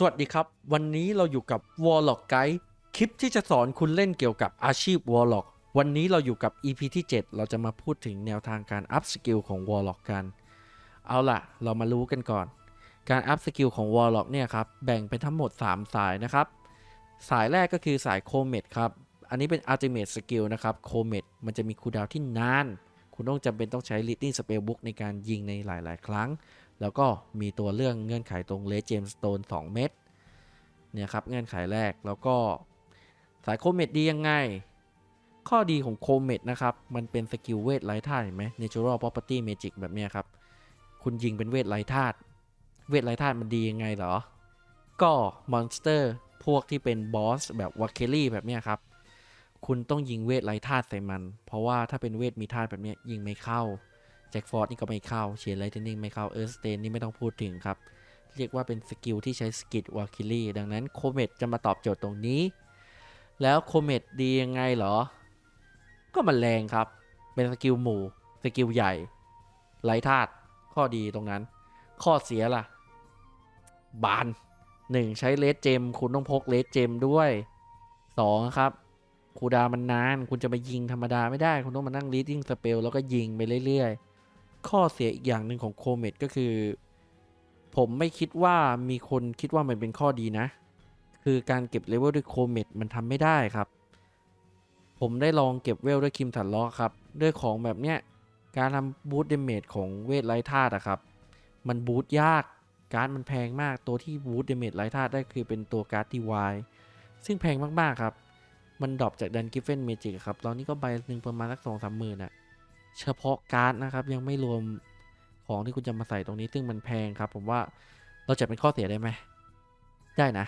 สวัสดีครับ วันนี้เราอยู่กับ Warlock Guide คลิปที่จะสอนคุณเล่นเกี่ยวกับอาชีพ Warlock วันนี้เราอยู่กับ EP ที่ 7 เราจะมาพูดถึงแนวทางการอัพสกิลของ Warlock กัน เอาล่ะ เรามารู้กันก่อน การอัพสกิลของ Warlock เนี่ยครับ แบ่งเป็นทั้งหมด 3 สายนะครับ สายแรกก็คือสาย Comet ครับ อันนี้เป็น Ultimate Skill นะครับ Comet มันจะมีคูดาวที่นาน คุณต้องจำเป็นต้องใช้ Leading Spellbook ในการยิงในหลาย ๆ ครั้ง แล้วก็มีตัวเรื่องเงื่อนไขตรง Red Gemstone 2เม็ดเนี่ยครับเงื่อนไขแรกแล้วก็สายโคเมดดียังไง ข้อดีของโคเมดนะครับ มันเป็นสกิลเวทไร้ธาตุเห็นไหม Natural Property Magic แบบนี้ครับ คุณยิงเป็นเวทไร้ธาตุเวทไร้ธาตุมันดียังไงเหรอ ก็มอนสเตอร์พวกที่เป็นบอสแบบวาเคลี่แบบนี้ครับ คุณต้องยิงเวทไร้ธาตุใส่มัน เพราะว่าถ้าเป็นเวทมีธาตุแบบนี้ยิงไม่เข้า แจ็คฟอร์ดนี่ก็ไม่เข้าเชนไลท์เทนนิงไม่เข้าเอิร์ธสเตนนี่ไม่ต้องพูดถึงครับ เรียกว่าเป็นสกิลที่ใช้สกิลวาคิลี่ดังนั้นโคเมดจะมาตอบโจทย์ตรงนี้ แล้วโคเมดดียังไงเหรอ ก็มันแรงครับ เป็นสกิลหมู่สกิลใหญ่ไร้ธาตุข้อดีตรงนั้น ข้อเสียล่ะ บาน 1 ใช้เลสเจม คุณต้องพกเลสเจมด้วย 2 ครับคูดามันนาน คุณจะไปยิงธรรมดาไม่ได้ คุณต้องมานั่ง reading spell แล้วก็ยิงไปเรื่อยๆ ข้อเสียอีกอย่างหนึ่งของโคเมดก็คือ ผมไม่คิดว่ามีคนคิดว่ามันเป็นข้อดีนะ คือการเก็บเลเวลด้วยโคเมดมันทำไม่ได้ครับ ผมได้ลองเก็บเวลด้วยคิมสันล้อครับ ด้วยของแบบเนี้ยการทำบูตเดเมจของเวทไร้ธาตุอะครับ มันบูตยากการ์ดมันแพงมากตัวที่บูตเดเมจไร้ธาตุได้คือเป็นตัวการ์ดดีวายซึ่งแพงมาก ๆ ครับ มันดรอปจากดันกิฟเฟนเมจิกครับ ตอนนี้ก็ใบหนึ่งประมาณสักสองสามหมื่นอะ เฉพาะการ์ดนะครับ ยังไม่รวมของที่คุณจะมาใส่ตรงนี้ซึ่งมันแพงครับ ผมว่าเราจะเป็นข้อเสียได้ไหมได้นะ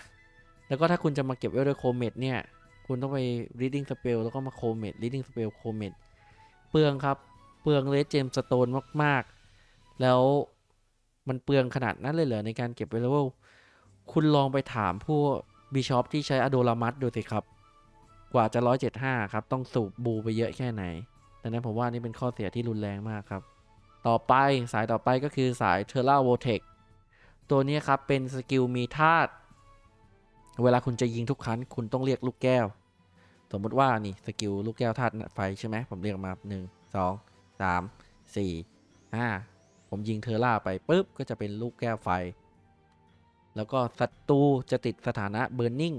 แล้วก็ถ้าคุณจะมาเก็บไว้ด้วยโคเมดเนี่ย คุณต้องไป reading spell แล้วก็มาโคเมด reading spell โคเมดเปลืองครับ เปลืองเลสเจมสโตนมากๆ แล้วมันเปลืองขนาดนั้นเลยเหรอในการเก็บไว้เลเวลคุณลองไปถามผู้บิชอปที่ใช้อโดรามัสดูสิครับ กว่าจะ 175 ครับ ต้องสูบบูไปเยอะแค่ไหน ดังนั้นผมว่านี่เป็นข้อเสียที่รุนแรงมากครับ ต่อไปสายต่อไปก็คือสายเทอร์ a าโวเทคตัวนี้ครับเป็นสกิลมีธาตุเวลาคุณจะยิงทุกครั้งคุณต้องเรียกลูกแก้ว สมมติว่านี่สกิลลูกแก้วธาตุไฟใช่ไหมผมเรียกมา1 2 3 4 5 ผมยิงเทอร์ล่าไปปุ๊บก็จะเป็นลูกแก้วไฟ แล้วก็ศัตรูจะติดสถานะเบ r ร์นิ่ง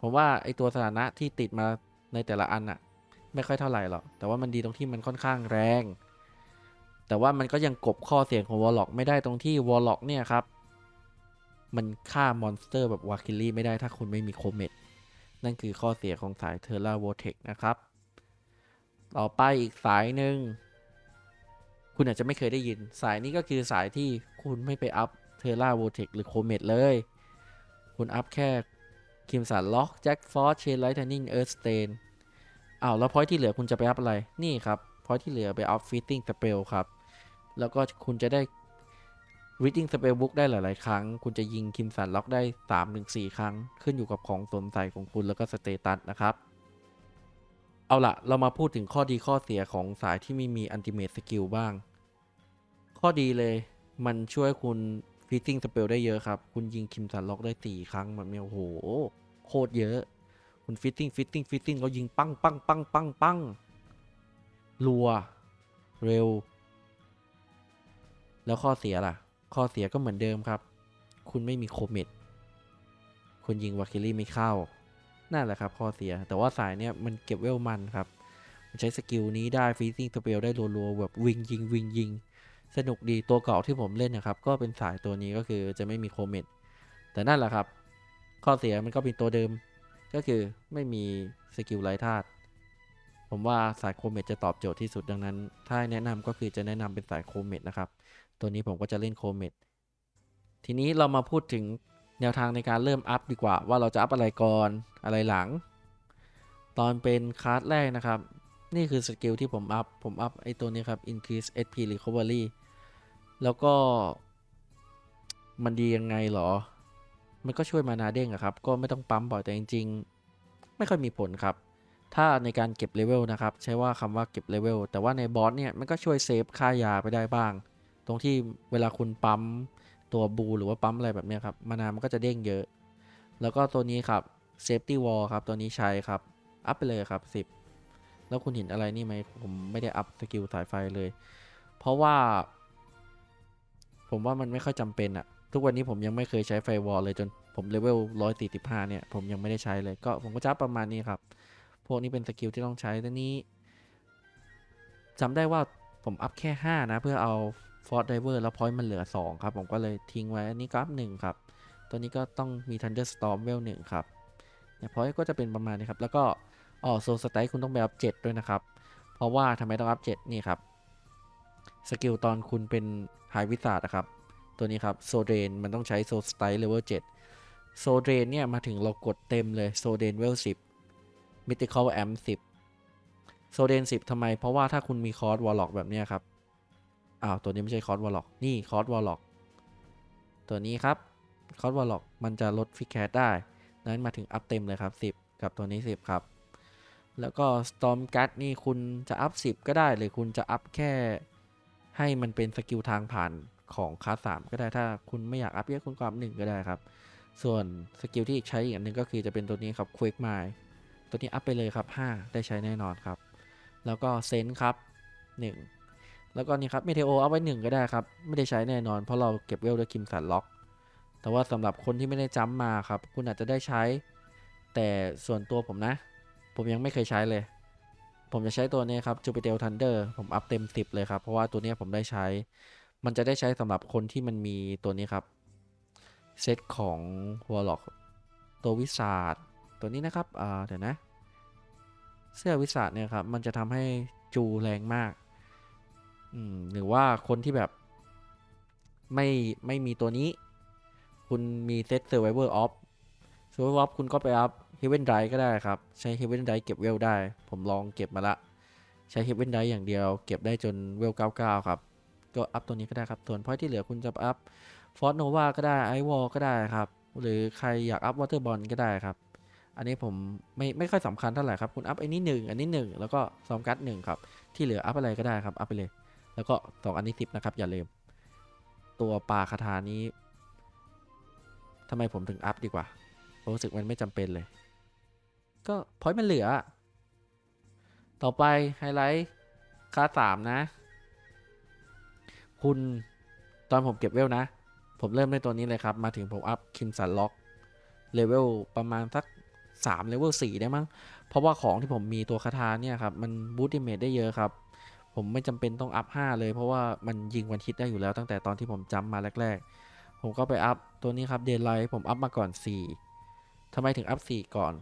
ผมว่าไอตัวสถานะที่ติดมาในแต่ละอันอะ ไม่ค่อยเท่าไหร่หรอก แต่ว่ามันดีตรงที่มันค่อนข้างแรง แต่ว่ามันก็ยังกบข้อเสียงของวอลล็อกไม่ได้ตรงที่วอลล็อกเนี่ยครับ มันฆ่ามอนสเตอร์แบบวาคิลี่ไม่ได้ถ้าคุณไม่มีโคเมตนั่นคือข้อเสียของสายเทอร์ a าโวเทคนะครับ ต่อไปอีกสายหนึ่ง คุณอาจจะไม่เคยได้ยิน สายนี้ก็คือสายที่คุณไม่ไปอัพเทอร์ a าโวเทคหรือโคเมตเลย คุณอัพแค่คิมสันล็อกแจ็คฟอร์เชนไลท์เทนนิงเอิร์ธสเตน อ้าวแล้วพอยที่เหลือคุณจะไปอัพอะไรนี่ครับพอยที่เหลือไปอัพฟิตติ้งสเปลครับ แล้วก็คุณจะได้ reading spell book ได้หลาย ๆ ครั้ง คุณจะยิงคิมสันล็อกได้ 3-4 ครั้ง ขึ้นอยู่กับของสวมใส่ของคุณแล้วก็สเตตัสนะครับ เอาละเรามาพูดถึงข้อดีข้อเสียของสายที่ไม่มี ultimate skill บ้าง ข้อดีเลยมันช่วยคุณ fitting spell ได้เยอะครับ คุณยิงคิมสันล็อกได้ 4 ครั้งแบบเนี้ยโอ้โห โคตรเยอะ คุณ fitting fitting fitting เขายิงปังปังปังปังปังรัว เร็ว แล้วข้อเสียล่ะ ข้อเสียก็เหมือนเดิมครับ คุณไม่มีโคเมดคุณยิงวาคิลี่ไม่เข้านั่นแหละครับข้อเสีย แต่ว่าสายเนี้ยมันเก็บเวลมันครับ มันใช้สกิลนี้ได้ฟีซิ่งสเปลได้รัวๆแบบวิงยิงวิงยิง สนุกดีตัวเก่าที่ผมเล่นนะครับ ก็เป็นสายตัวนี้ก็คือจะไม่มีโคเมดแต่นั่นแหละครับ ข้อเสียมันก็เป็นตัวเดิม ก็คือไม่มีสกิลไร้ธาตุผมว่าสายโคเมดจะตอบโจทย์ที่สุดดังนั้น ถ้าแนะนำก็คือจะแนะนำเป็นสายโคเมดนะครับ ตัวนี้ผมก็จะเล่นโคเมดทีนี้เรามาพูดถึงแนวทางในการเริ่มอัพดีกว่า ว่าเราจะอัพอะไรก่อนอะไรหลัง ตอนเป็นคลาสแรกนะครับ นี่คือสกิลที่ผมอัพ ผมอัพไอตัวนี้ครับ increase SP recovery แล้วก็มันดียังไงเหรอ มันก็ช่วยมานาเด้งอะครับ ก็ไม่ต้องปั๊มบ่อยแต่จริง ๆ ไม่ค่อยมีผลครับ ถ้าในการเก็บเลเวลนะครับ ใช้ว่าคำว่าเก็บเลเวลแต่ว่าในบอสเนี่ยมันก็ช่วยเซฟค่ายาไปได้บ้าง ตรงที่เวลาคุณปั๊มตัวบูหรือว่าปั๊มอะไรแบบนี้ครับมานามันก็จะเด้งเยอะ แล้วก็ตัวนี้ครับ safety wall ครับตัวนี้ใช้ครับ อัพไปเลยครับ 10 แล้วคุณเห็นอะไรนี่ไหมผมไม่ได้อัพสกิลสายไฟเลย เพราะว่า ผมว่ามันไม่ค่อยจำเป็นอะ ทุกวันนี้ผมยังไม่เคยใช้ไฟวอลเลยจนผมเลเวล145เนี่ย ผมยังไม่ได้ใช้เลยก็ผมก็จะอัพประมาณนี้ครับ พวกนี้เป็นสกิลที่ต้องใช้ตัวนี้จำได้ว่าผมอัพแค่ 5 นะ เพื่อเอา Force Diver แล้วพอยต์มันเหลือ 2 ครับ ผมก็เลยทิ้งไว้ อันนี้ก็อัพ1ครับ ตัวนี้ก็ต้องมี Thunderstorm เวล1ครับเนี่ยพอยต์ก็จะเป็นประมาณนี้ครับ แล้วก็อ๋อโซสไตล์คุณต้องไปอัพ7ด้วยนะครับ เพราะว่าทำไมต้องอัพ7นี่ครับสกิลตอนคุณเป็นไฮวิสาดนะครับ ตัวนี้ครับโซเดนมันต้องใช้โซสไตล์เลเวล7โซเดนเนี่ยมาถึงเรากดเต็มเลยโซเดนเวล10 Mythical Amp 10โซเดน10ทำไม เพราะว่าถ้าคุณมีคอร์สวอลล็อกแบบนี้ครับอ้าวตัวนี้ไม่ใช่คอร์สวอลล็อกนี่คอร์สวอลล็อกตัวนี้ครับคอร์สวอลล็อกมันจะลดฟิกแคสได้นั้นมาถึงอัพเต็มเลยครับ 10 กับตัวนี้ 10 ครับ แล้วก็ Storm g u t นี่คุณจะอัพ 10 ก็ได้ หรือคุณจะอัพแค่ให้มันเป็นสกิลทางผ่าน ของคลาส3ก็ได้ถ้าคุณไม่อยากอัพเยอะคุณก็อัพ1ก็ได้ครับ ส่วนสกิลที่อีกใช้อีกอันหนึงก็คือจะเป็นตัวนี้ครับ Quick Mile ตัวนี้อัพไปเลยครับ 5 ได้ใช้แน่นอนครับ แล้วก็เซนครับ 1 แล้วก็นี่ครับเมเทโอเอาไว้ 1 ก็ได้ครับ ไม่ได้ใช้แน่นอน เพราะเราเก็บเวลด้วยคิมสันล็อก แต่ว่าสำหรับคนที่ไม่ได้จัมป์มาครับ คุณอาจจะได้ใช้ แต่ส่วนตัวผมนะ ผมยังไม่เคยใช้เลย ผมจะใช้ตัวนี้ครับจูปิเตลทันเดอร์ผมอัพเต็ม 10 เลยครับ เพราะว่าตัวนี้ผมได้ใช้ มันจะได้ใช้สำหรับคนที่มันมีตัวนี้ครับ เซตของวอลล็อกตัววิสาดตัวนี้นะครับอ่าเดี๋ยวนะ เสื้อวิสาดเนี่ยครับ มันจะทำให้จูแรงมากอืมหรือว่าคนที่แบบไม่ไม่มีตัวนี้ คุณมีเซต Survivor of Survivor of คุณก็ไปอัพ Heaven Drive ก็ได้ครับ ใช้ Heaven Drive เก็บเวลได้ ผมลองเก็บมาละ ใช้ Heaven Drive อย่างเดียว เก็บได้จนเวล 99 ครับ ก็อัพตัวนี้ก็ได้ครับ ส่วนพอยที่เหลือคุณจะอัพฟอร์โนวาก็ได้ไอวอลก็ได้ครับ หรือใครอยากอัพวอเตอร์บอลก็ได้ครับ อันนี้ผมไม่ไม่ค่อยสำคัญเท่าไหร่ครับ คุณอัพไอ้นี้หนึ่งอันนี้หนึ่งแล้วก็ซอมกัดหนึ่งครับ ที่เหลืออัพอะไรก็ได้ครับ อัพไปเลย แล้วก็สองอันนี้สิบนะครับ อย่าลืม ตัวปลาคาถานี้ทำไมผมถึงอัพดีกว่าผมรู้สึกมันไม่จำเป็นเลย ก็พอยมันเหลือ ต่อไปไฮไลท์ค่าสามนะ คุณตอนผมเก็บเวลนะ ผมเริ่มในตัวนี้เลยครับ มาถึงผมอัพคิมสันล็อกเลเวลประมาณสัก3เลเวล4ได้มั้ง เพราะว่าของที่ผมมีตัวคาถาเนี่ยครับ มันบูตติเมทได้เยอะครับ ผมไม่จำเป็นต้องอัพ 5 เลยเพราะว่ามันยิงวันฮิตได้อยู่แล้วตั้งแต่ตอนที่ผมจำมาแรก ๆ ผมก็ไปอัพตัวนี้ครับเดนไลท์ผมอัพมาก่อน 4ทำไมถึงอัพ 4 ก่อน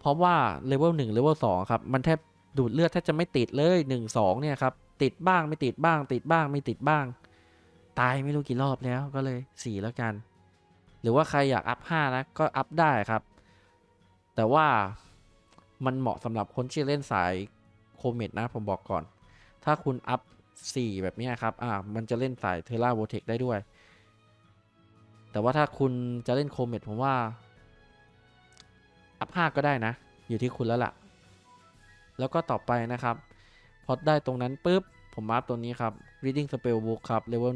เพราะว่าเลเวล1เลเวล2ครับ มันแทบดูดเลือดแทบจะไม่ติดเลย 1 2 เนี่ยครับ ติดบ้างไม่ติดบ้าง ติดบ้างไม่ติดบ้าง ตายไม่รู้กี่รอบแล้วก็เลย 4 แล้วกัน หรือว่าใครอยากอัพ5นะก็อัพได้ครับ แต่ว่ามันเหมาะสำหรับคนที่เล่นสายโคเมดนะผมบอกก่อน ถ้าคุณอัพ 4 แบบนี้ครับอ่ามันจะเล่นสายเทล่าโวเทคได้ด้วย แต่ว่าถ้าคุณจะเล่นโคเมดผมว่า อัพ 5 ก็ได้นะ อยู่ที่คุณแล้วล่ะ แล้วก็ต่อไปนะครับ พอได้ตรงนั้นปุ๊บ ผมอัพตัวนี้ครับ reading spell book ครับ level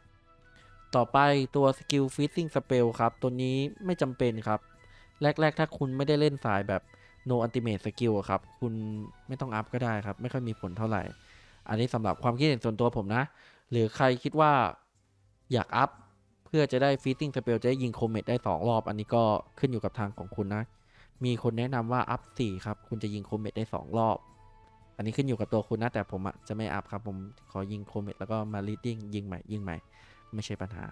1 ต่อไปตัว skill freezing spell ครับ ตัวนี้ไม่จำเป็นครับ แรก ๆ ถ้าคุณไม่ได้เล่นสายแบบ no ultimate skill ครับ คุณไม่ต้องอัพก็ได้ครับ ไม่ค่อยมีผลเท่าไหร่ อันนี้สำหรับความคิดเห็นส่วนตัวผมนะ หรือใครคิดว่าอยากอัพเพื่อจะได้ freezing spell จะได้ยิงโคเมดได้ 2 รอบ อันนี้ก็ขึ้นอยู่กับทางของคุณนะ มีคนแนะนำว่าอัพ4ครับ คุณจะยิงโคเมดได้ 2 รอบ อันนี้ขึ้นอยู่กับตัวคุณนะ แต่ผมจะไม่อัพครับผมขอยิงโคเมดแล้วก็มา leading ยิงใหม่ยิงใหม่ ไม่ใช่ปัญหา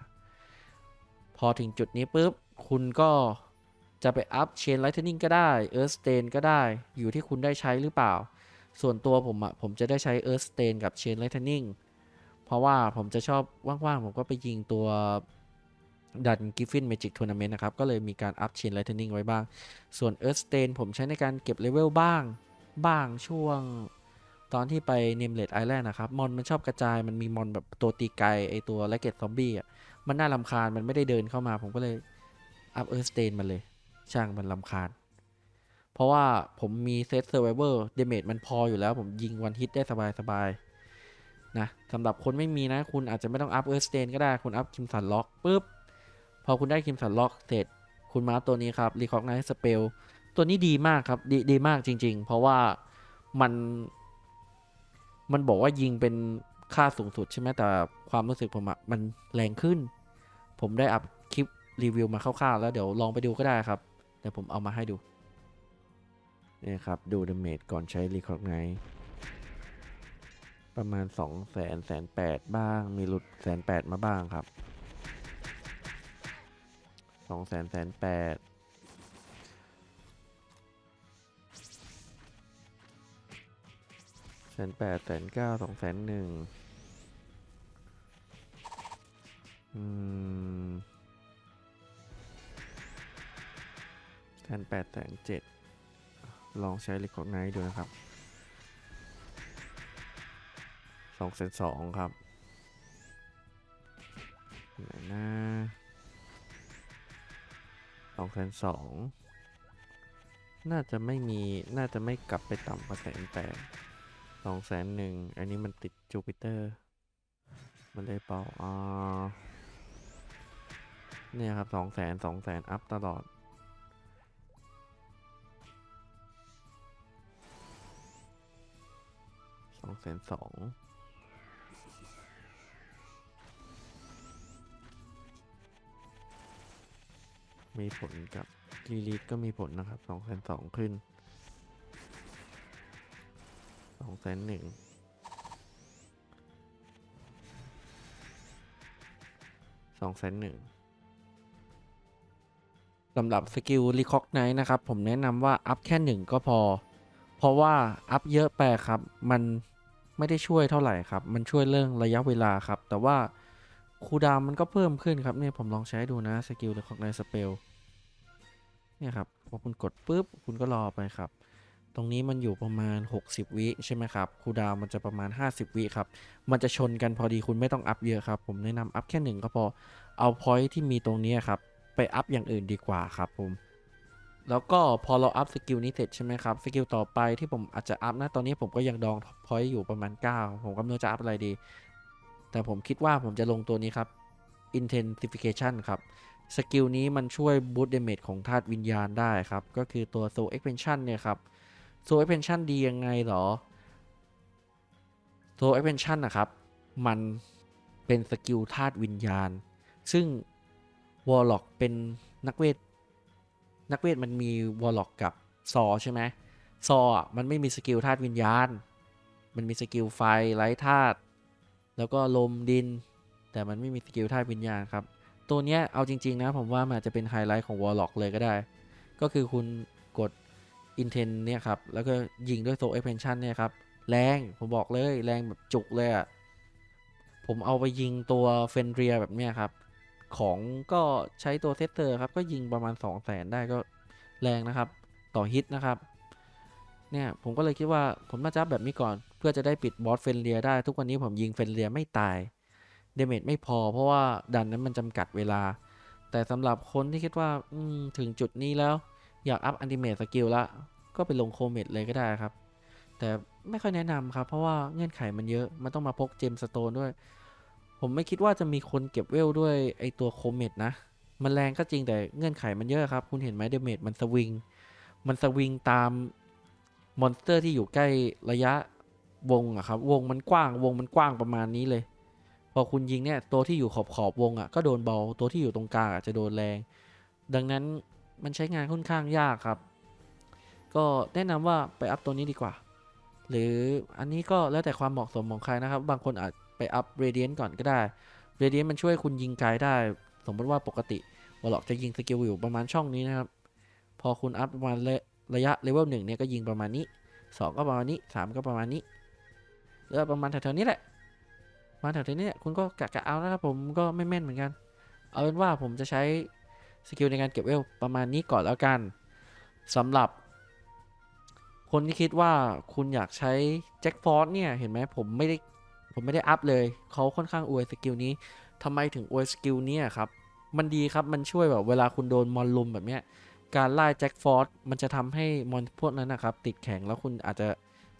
พอถึงจุดนี้ปุ๊บ คุณก็จะไปอัพเชนไลท์เทนนิ่งก็ได้เอิร์ธสเตนก็ได้อยู่ที่คุณได้ใช้หรือเปล่า ส่วนตัวผมอะผมจะได้ใช้เอิร์ธสเตนกับเชนไลท์เทนนิ่งเพราะว่าผมจะชอบว่างๆ ผมก็ไปยิงตัวดันกิฟฟินเมจิกทัวร์นาเมนต์นะครับ ก็เลยมีการอัพเชนไลท์เทนนิ่งไว้บ้าง ส่วนเอิร์ธสเตนผมใช้ในการเก็บเลเวลบ้าง บ้างช่วง ตอนที่ไปเนมเลดไอแลนด์นะครับมอนมันชอบกระจายมันมีมอนแบบตัวตีไกลไอตัวแลกเก็ตซอมบี้อะมันน่าลำคาญมันไม่ได้เดินเข้ามา ผมก็เลยอัพเอิร์ธสเตนมาเลย ช่างมันลำคาญ เพราะว่าผมมีเซตเซอร์ไวเวอร์เดเมจมันพออยู่แล้วผมยิงวันฮิตได้สบายๆนะสำหรับคนไม่มีนะ คุณอาจจะไม่ต้องอัพเอิร์ธสเตนก็ได้คุณอัพคิมสันล็อกปุ๊บพอคุณได้คิมสันล็อกเสร็จ คุณมาตัวนี้ครับรีคอกไนท์สเปลตัวนี้ดีมากครับดีดีมากจริง ๆ เพราะว่ามัน มันบอกว่ายิงเป็นค่าสูงสุดใช่ไหมแต่ความรู้สึกผมอะมันแรงขึ้น ผมได้อัพคลิปรีวิวมาคร่าวๆแล้วเดี๋ยวลองไปดูก็ได้ครับเดี๋ยวผมเอามาให้ดูนี่ครับดูดาเมจก่อนใช้รีคอกไนท์ประมาณ2 0 0แสนแสนแปดบ้าง มีหลุดแสนแปดมาบ้างครับสองแสนแสนแปด นแปดแสนเก้าสองแสนหนึ่งอืมแสนแปดแสนเจ็ดลองใช้รีคอกไนท์ดูนะครับสองแสนสองครับไหนนะสองแสนสองน่าจะไม่มี น่าจะไม่กลับไปต่ำกว่าแสนแปด สองแสนหนึ่งอันนี้มันติดจูปิเตอร์ มันได้เป่าอ่าเนี่ยครับสองแสนสองแสนอัพตลอด สองแสนสองมีผลกับลีลีดก็มีผลนะครับสองแสนสองขึ้น สองแสนหนึ่งสองแสนหนึ่งสำหรับสกิลรีคอกไนท์นะครับ ผมแนะนำว่า อัพแค่หนึ่งก็พอ เพราะว่า อัพเยอะไปครับ มันไม่ได้ช่วยเท่าไหร่ครับ มันช่วยเรื่องระยะเวลาครับ แต่ว่าคูดาวน์มันก็เพิ่มขึ้นครับเนี่ยผมลองใช้ดูนะสกิลหรือของในสเปลเนี่ยครับพอคุณกดปุ๊บคุณก็รอไปครับ ตรงนี้มันอยู่ประมาณ 60 วิใช่ไหมครับคูดาวมันจะประมาณ 50 วิครับ มันจะชนกันพอดีคุณไม่ต้องอัพเยอะครับ ผมแนะนำอัพแค่หนึ่งก็พอ เอาพอยที่มีตรงนี้ครับ ไปอัพอย่างอื่นดีกว่าครับผม แล้วก็พอเราอัพสกิลนี้เสร็จใช่ไหมครับ สกิลต่อไปที่ผมอาจจะอัพนะ ตอนนี้ผมก็ยังดองพอยต์อยู่ประมาณ 9 ผมก็ไม่รู้จะอัพอะไรดี แต่ผมคิดว่าผมจะลงตัวนี้ครับ intensification ครับสกิลนี้มันช่วยบูตเดเมจของธาตุวิญญาณได้ครับ ก็คือตัว soul expansion เนี่ยครับ soul expansion ดียังไงหรอ soul expansion นะครับ มันเป็นสกิลธาตุวิญญาณ ซึ่ง warlock เป็นนักเวท นักเวทมันมีวอลล็อกกับซอใช่ไหมซออะมันไม่มีสกิลธาตุวิญญาณ มันมีสกิลไฟไร้ธาตุแล้วก็ลมดิน แต่มันไม่มีสกิลธาตุวิญญาณครับ ตัวเนี้ยเอาจริง ๆ นะ ผมว่ามันจะเป็นไฮไลท์ของวอลล็อกเลยก็ได้ ก็คือคุณกด Intent เนี่ยครับ แล้วก็ยิงด้วยโซ Expansion เนี่ยครับ แรง ผมบอกเลย แรงแบบจุกเลยอะผมเอาไปยิงตัวเฟนเรียแบบเนี้ยครับ ของก็ใช้ตัวเซตเตอร์ครับ ก็ยิงประมาณ 2 0 0แสนได้ก็แรงนะครับ ต่อฮิตนะครับ เนี่ยผมก็เลยคิดว่าผมน่าจะอัพแบบนี้ก่อน เพื่อจะได้ปิดบอสเฟนเรียได้ ทุกวันนี้ผมยิงเฟนเรียไม่ตาย เดเมจไม่พอ เพราะว่าดันนั้นมันจำกัดเวลา แต่สำหรับคนที่คิดว่าถึงจุดนี้แล้ว อยากอัพอันติเมทสกิลละก็ไปลงโคเมดเลยก็ได้ครับ แต่ไม่ค่อยแนะนำครับ เพราะว่าเงื่อนไขมันเยอะ มันต้องมาพกเจมสโตนด้วย ผมไม่คิดว่าจะมีคนเก็บเวลด้วยไอตัวโคเมดนะ มันแรงก็จริงแต่เงื่อนไขมันเยอะครับ คุณเห็นไหมเดเมจมันสวิง มันสวิงตามมอนสเตอร์ที่อยู่ใกล้ระยะวงอะครับ วงมันกว้าง วงมันกว้างประมาณนี้เลย พอคุณยิงเนี่ยตัวที่อยู่ขอบขอบวงอะก็โดนเบา ตัวที่อยู่ตรงกลางอะจะโดนแรง ดังนั้น มันใช้งานค่อนข้างยากครับ ก็แนะนำว่าไปอัพตัวนี้ดีกว่า หรืออันนี้ก็แล้วแต่ความเหมาะสมของใครนะครับ บางคนอาจไปอัพเรเดียนก่อนก็ได้เรเดียนมันช่วยคุณยิงไกลได้ สมมติว่าปกติวอลล็อกจะยิงสกิลอยู่ประมาณช่องนี้นะครับ พอคุณอัพประมาณระระยะเลเวลหนึ่งเนี่ยก็ยิงประมาณนี้สองก็ประมาณนี้สามก็ประมาณนี้หรือประมาณแถวๆนี้แหละประมาณแถวๆนี้เนี่ยคุณก็กะกะเอานะครับผมก็ไม่แม่นเหมือนกัน เอาเป็นว่าผมจะใช้ สกิลในการเก็บเวลประมาณนี้ก่อนแล้วกันสำหรับ คนที่คิดว่าคุณอยากใช้แจ็คฟอร์ดเนี่ยเห็นไหมผมไม่ได้ผมไม่ได้อัพเลย เขาค่อนข้างอวยสกิลนี้ทำไมถึงอวยสกิลเนี้ครับ มันดีครับมันช่วยแบบเวลาคุณโดนมอนลุมแบบเนี้ยการไล่แจ็คฟอร์ดมันจะทำให้มอนพวกนั้นนะครับ ติดแข็งแล้วคุณอาจจะ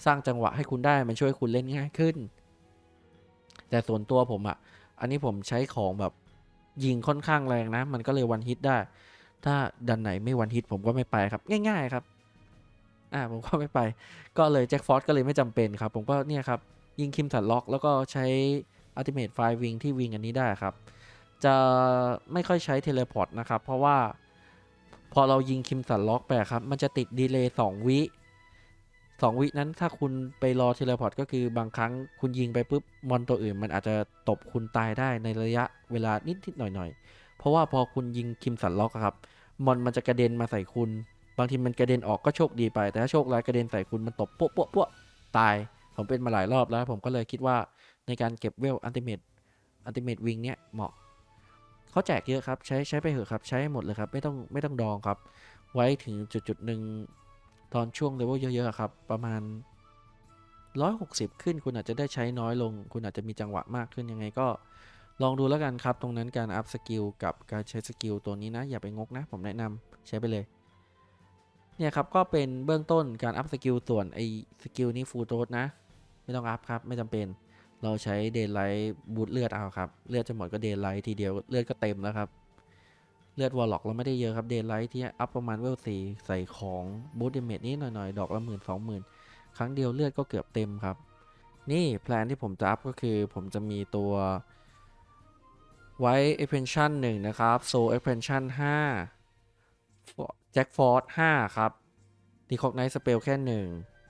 สร้างจังหวะให้คุณได้ มันช่วยคุณเล่นง่ายขึ้น แต่ส่วนตัวผมอะ อันนี้ผมใช้ของแบบ ยิงค่อนข้างแรงนะ มันก็เลยวันฮิตได้ ถ้าดันไหนไม่วันฮิตผมก็ไม่ไปครับ ง่าย ๆ ครับ อ่าผมก็ไม่ไป ก็เลยแจ็คฟอสก็เลยไม่จำเป็นครับ ผมก็เนี่ยครับ ยิงคิมสันล็อก แล้วก็ใช้อัลติเม e ไฟวิงที่วิงอันนี้ได้ครับ จะไม่ค่อยใช้เทเลพอร์ตนะครับ เพราะว่าพอเรายิงคิมสันล็อกไปครับ มันจะติดดีเลย์สองวิสองวินั้นถ้าคุณไปรอเทเลพอร์ตก็คือบางครั้งคุณยิงไปปุ๊บมอนตัวอื่น มันอาจจะตบคุณตายได้ในระยะ เวลานิดๆหน่อยๆ เพราะว่าพอคุณยิงคิมสันล็อกครับมอนมันจะกระเด็นมาใส่คุณ บางทีมันกระเด็นออกก็โชคดีไป แต่ถ้าโชคร้ายกระเด็นใส่คุณมันตบปุ๊บปุ๊บปุ๊บตาย ผมเป็นมาหลายรอบแล้ว ผมก็เลยคิดว่าในการเก็บเวลอันติเมตอันติเมตวิงเนี้ยเหมาะเขาแจกเยอะครับ ใช้ใช้ไปเถอะครับ ใช้ให้หมดเลยครับไม่ต้องไม่ต้องดองครับ ไว้ถึงจุดจุดหนึ่งตอนช่วงเลเวลเยอะๆครับ ประมาณ 160 ขึ้นคุณอาจจะได้ใช้น้อยลง คุณอาจจะมีจังหวะมากขึ้นยังไงก็ ลองดูแล้วกันครับ ตรงนั้นการอัพสกิลกับการใช้สกิลตัวนี้นะ อย่าไปงกนะ ผมแนะนำใช้ไปเลย เนี่ยครับ ก็เป็นเบื้องต้นการอัพสกิลส่วนไอสกิลนี้ฟูลโตสนะ ไม่ต้องอัพครับ ไม่จำเป็น เราใช้เดย์ไลท์บูทเลือดเอาครับ เลือดจะหมดก็เดย์ไลท์ทีเดียวเลือดก็เต็มแล้วครับเลือดวอลล็อกเราไม่ได้เยอะครับเดย์ไลท์ที่อัพประมาณเวลสี่ใส่ของบูทเดเมจนี้หน่อยๆ ดอกละหมื่นสองหมื่นครั้งเดียวเลือดก็เกือบเต็มครับ นี่แพลนที่ผมจะอัพก็คือผมจะมีตัว ไว้ expansion 1 นะครับ soul expansion 5 jack force 5ครับ recognize spell แค่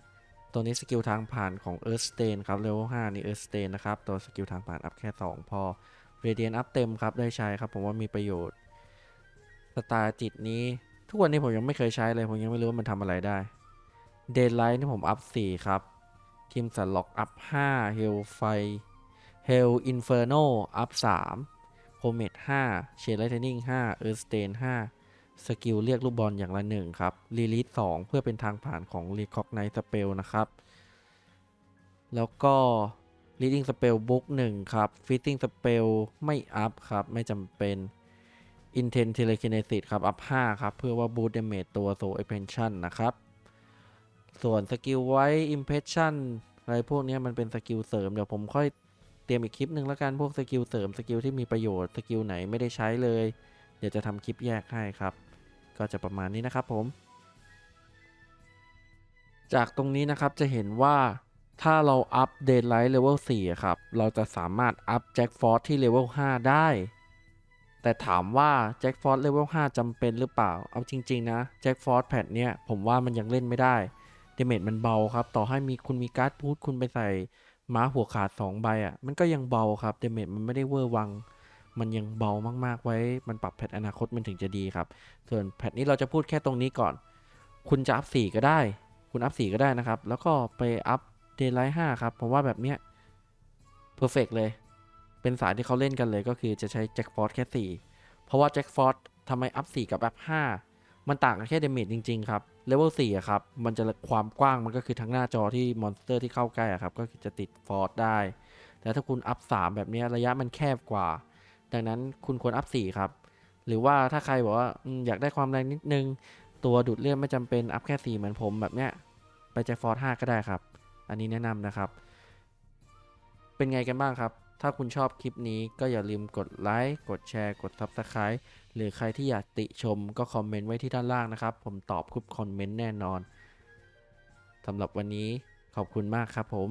1 ตัวนี้สกิลทางผ่านของ earth stain ครับ level 5 นี่ earth stain นะครับ ตัวสกิลทางผ่านอัพแค่ 2 พอ radiant อัพเต็มครับ ได้ใช้ครับ ผมว่ามีประโยชน์สตาร์จิตนี้ทุกวันนี้ผมยังไม่เคยใช้เลย ผมยังไม่รู้ว่ามันทำอะไรได้ daylight นี่ผมอัพ 4 ครับคิมสันล็อกอัพ5เฮลไฟเฮลอินเฟอร์โนอัพ 3 โคเมต5เชดไลท์เทนนิ่ง5เออร์สเตน5สกิลเรียกลูกบอลอย่างละ 1 ครับรีลิส2เพื่อเป็นทางผ่านของ r e c o g n i z e Spell นะครับ แล้วก็ Reading Spell Book 1 ครับ Fitting Spell ไม่อัพครับ ไม่จำเป็น Intent Telekinesis ครับ อัพ 5 ครับ เพื่อว่า Boost Damage ตัว Soul Expansion นะครับ ส่วนสกิลไว้ Impression อะไรพวกนี้มันเป็นสกิลเสริม เดี๋ยวผมค่อย ตรียมอีกคลิปหนึ่งแล้วกันพวกสกิลเสริมสกิลที่มีประโยชน์สกิลไหนไม่ได้ใช้เลย เดี๋ยวจะทำคลิปแยกให้ครับ ก็จะประมาณนี้นะครับผม จากตรงนี้นะครับจะเห็นว่าถ้าเราอัพเด y l i g h t Level 4ครับ เราจะสามารถอัพแจ็คฟอร์ที่ Level 5ได้ แต่ถามว่าแจ็คฟอร์ Level 5จำเป็นหรือเปล่า เอาจริง ๆ นะแจ็คฟอร์แพทเนี้ยผมว่ามันยังเล่นไม่ได้เดเมจมันเบาครับ ต่อให้มีคุณมีการ์ดพูดคุณไปใส่ ม้าหัวขาด 2 ใบอะ่ะ มันก็ยังเบาครับเดเมจมันไม่ได้เวอร์วัง มันยังเบามากๆไว้ มันปรับแพทอนาคตมันถึงจะดีครับ ส่วนแพทนี้เราจะพูดแค่ตรงนี้ก่อน คุณจะอัพ4ก็ได้ คุณอัพ4ก็ได้นะครับ แล้วก็ไปอัพเดย์ไลท์5ครับผมว่าแบบเนี้ยเพอร์เฟกเลย เป็นสายที่เขาเล่นกันเลยก็คือจะใช้แจ็คฟอร์ดแค่ 4 เพราะว่าแจ็คฟอร์ดทำไมอัพ4กับอัพ5 มันต่างกันแค่เดเมจจริง ๆ ครับเลเวล4อะครับ มันจะความกว้างมันก็คือทั้งหน้าจอที่มอนสเตอร์ที่เข้าใกล้อะครับ ก็จะติดฟอร์สได้ แต่ถ้าคุณอัพ3แบบนี้ระยะมันแคบกว่า ดังนั้นคุณควรอัพ4ครับ หรือว่าถ้าใครบอกว่าอยากได้ความแรงนิดนึง ตัวดูดเลือดไม่จำเป็นอัพแค่4เหมือนผมแบบเนี้ยไปแจ็คฟอร์5ก็ได้ครับ อันนี้แนะนำนะครับ เป็นไงกันบ้างครับ ถ้าคุณชอบคลิปนี้ก็อย่าลืมกดไลค์กดแชร์กด Subscribe หรือใครที่อยากติชมก็คอมเมนต์ไว้ที่ด้านล่างนะครับ ผมตอบทุกคอมเมนต์แน่นอนสำหรับวันนี้ขอบคุณมากครับผม